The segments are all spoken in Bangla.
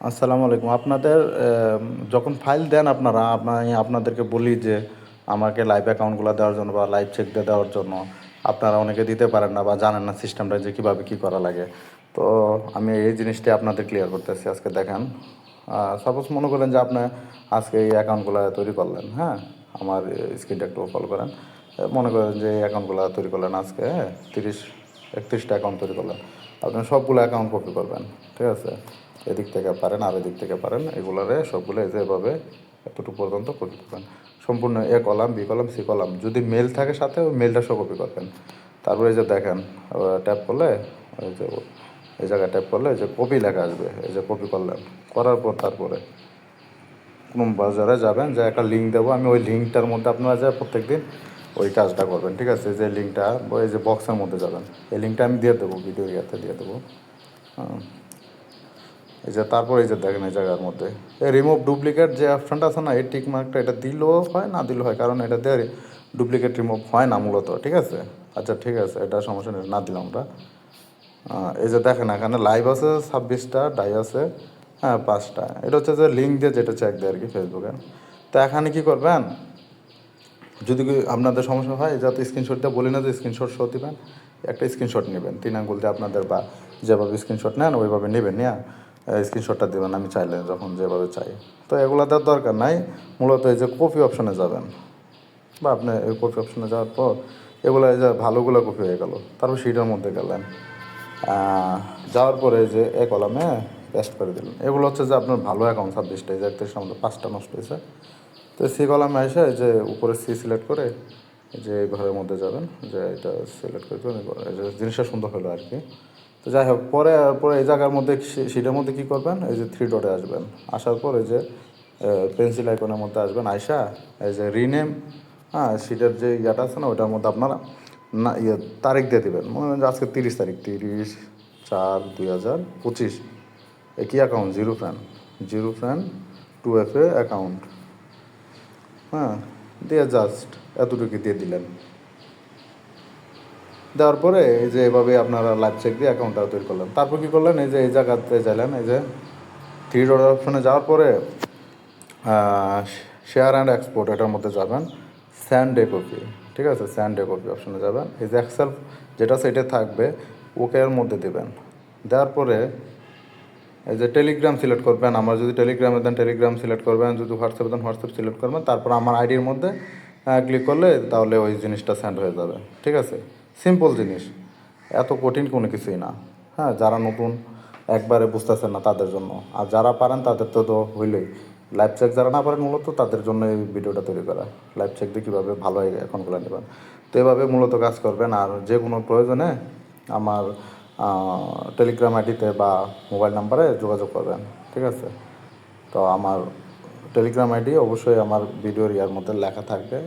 আসসালামু আলাইকুম। আপনাদের যখন ফাইল দেন আপনারা আমি আপনাদেরকে বলি যে আমাকে লাইভ অ্যাকাউন্টগুলো দেওয়ার জন্য বা লাইভ চেক দেওয়ার জন্য আপনারা অনেকে দিতে পারেন না বা জানেন না সিস্টেমটা যে কীভাবে কী করা লাগে। তো আমি এই জিনিসটি আপনাদের ক্লিয়ার করতেছি, আজকে দেখেন। সাপোজ মনে করেন যে আপনি আজকে এই অ্যাকাউন্টগুলো তৈরি করলেন হ্যাঁ? আমার স্ক্রিনটা একটু ফলো করেন। মনে করেন যে এই অ্যাকাউন্টগুলো তৈরি করলেন আজকে হ্যাঁ? তিরিশ, একত্রিশটা অ্যাকাউন্ট তৈরি করলেন। আপনি সবগুলো অ্যাকাউন্ট কপি করবেন, ঠিক আছে? এদিক থেকে পারেন আর এদিক থেকে পারেন, এগুলারে সবগুলো এই এভাবে এতটুকু পর্যন্ত কপি করবেন সম্পূর্ণ A column, B column, C column, যদি মেল থাকে সাথে ওই মেলটা সব কপি করবেন। তারপরে যে দেখেন ট্যাপ করলে এই যে এই জায়গায় ট্যাপ করলে এই যে কপি লেখা আসবে, এই যে কপি করলেন। করার পর তারপরে কোনো বাজারে যাবেন, যে একটা লিঙ্ক দেবো, আমি ওই লিঙ্কটার মধ্যে আপনারা যে প্রত্যেক দিন ওই কাজটা করবেন, ঠিক আছে? যে লিঙ্কটা এই যে বক্সের মধ্যে যাবেন, এই লিঙ্কটা আমি দিয়ে দেবো ভিডিও ইয়াতে দিয়ে দেবো। এই যে তারপর এই যে দেখেন এই জায়গার মধ্যে। এই রিমুভ ডুপ্লিকেট যে অপশনটা আছে না, এই টিক মার্কটা এটা দিলেও হয়, না দিলেও হয়, কারণ এটা দিয়ে ডুপ্লিকেট রিমুভ হয় না মূলত, ঠিক আছে? আচ্ছা ঠিক আছে, এটা সমস্যা নেই, না দিলাম আমরা। এই যে দেখেন এখানে লাইভ আছে ছাব্বিশটা ডাই আছে হ্যাঁ পাঁচটা। এটা হচ্ছে যে লিঙ্ক দিয়ে যেটা চেক দেয় আর কি ফেসবুকে তো এখানে কি করবেন? যদি আপনাদের সমস্যা হয় যাতে স্ক্রিনশট দিয়ে বলি না যে স্ক্রিনশট শো দিবেন, একটা স্ক্রিনশট নেবেন, তিন আঙ্গুল দিয়ে আপনাদের বা যেভাবে স্ক্রিনশট নেন, ওইভাবে নেবেন নিয়ে স্ক্রিনশটটা দেবেন আমি চাইলে যখন যেভাবে চাই। তো এগুলো দেওয়ার দরকার নাই মূলত এই যে কপি অপশনে যাবেন। বা আপনি এই কপি অপশনে যাওয়ার পর এগুলো এই যে ভালোগুলো কপি হয়ে গেল তারপর সিটার মধ্যে গেলেন। যাওয়ার পরে যে এ কলামে পেস্ট করে দিলেন। এগুলো হচ্ছে যে আপনার ভালো অ্যাকাউন্ট ছাব্বিশটা এই যে একত্রিশটার মধ্যে পাঁচটা নষ্ট হয়েছে। তো সি কলামে এসে যে উপরে সি সিলেক্ট করে যে ঘরের মধ্যে যাবেন যে এটা সিলেক্ট করে দিবেন, জিনিসটা সুন্দর হলো আর কি। তো যাই হোক, পরে পরে এই জায়গার মধ্যে সিটের মধ্যে কী করবেন? এই যে থ্রি ডটে আসবেন। আসার পর এই যে পেন্সিল আইকনের মধ্যে আসবেন আইসা, এই যে রিনেম হ্যাঁ সিটের যে ইয়াটা আছে না ওটার মধ্যে আপনারা না ইয়ে তারিখ দিয়ে দেবেন। মনে করেন যে আজকে তিরিশ তারিখ, তিরিশ চার দুই হাজার পঁচিশ। একই অ্যাকাউন্ট জিরো ফ্যান জিরো ফ্যান টু এফ এ অ্যাকাউন্ট হ্যাঁ দিয়ে জাস্ট এতটুকু দিয়ে দিলেন। দেওয়ার পরে এই যে এভাবে আপনারা লাইভ চেক দিয়ে অ্যাকাউন্টটা তৈরি করলেন। তারপর কী করলেন? এই যে এই জায়গাতে চাইলেন এই যে থ্রি ডট অপশনে যাওয়ার পরে শেয়ার অ্যান্ড এক্সপোর্ট এটার মধ্যে যাবেন। স্যান্ড কপি ঠিক আছে? স্যান্ড কপি অপশনে যাবেন। এই যে এক্সেল যেটা সেটা থাকবে ওকে এর মধ্যে দেবেন। দেওয়ার পরে এই যে টেলিগ্রাম সিলেক্ট করবেন। আমার যদি টেলিগ্রামে দেন টেলিগ্রাম সিলেক্ট করবেন। যদি হোয়াটসঅ্যাপে দেন হোয়াটসঅ্যাপ সিলেক্ট করবেন। তারপর আমার আইডির মধ্যে ক্লিক করলে তাহলে ওই জিনিসটা সেন্ড হয়ে যাবে। ঠিক আছে? সিম্পল জিনিস। এত কঠিন কোনো কিছুই না। হ্যাঁ যারা নতুন একবারে বুঝতেছেন না তাদের জন্য। আর যারা পারেন তাদের তো তো হইলেই। লাইফ চেক যারা না পারেন মূলত তাদের জন্য এই ভিডিওটা তৈরি করা। লাইফ চেক দিয়ে কীভাবে ভালো এখন অ্যাকাউন্টগুলো নেবেন। তো এভাবে মূলত কাজ করবেন। আর যে কোনো প্রয়োজনে আমার টেলিগ্রাম আইডিতে বা মোবাইল নাম্বারে যোগাযোগ করবেন। ঠিক আছে? তো আমার টেলিগ্রাম আইডি অবশ্যই আমার ভিডিওর ইয়ার মধ্যে লেখা থাকবে।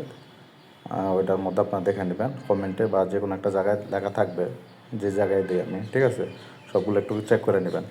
ওইটার মধ্যে আপনারা দেখে নেবেন, কমেন্টে বা যে কোনো একটা জায়গায় লেখা থাকবে, যে জায়গায় দিই আমি, ঠিক আছে? সবগুলো একটু চেক করে নেবেন।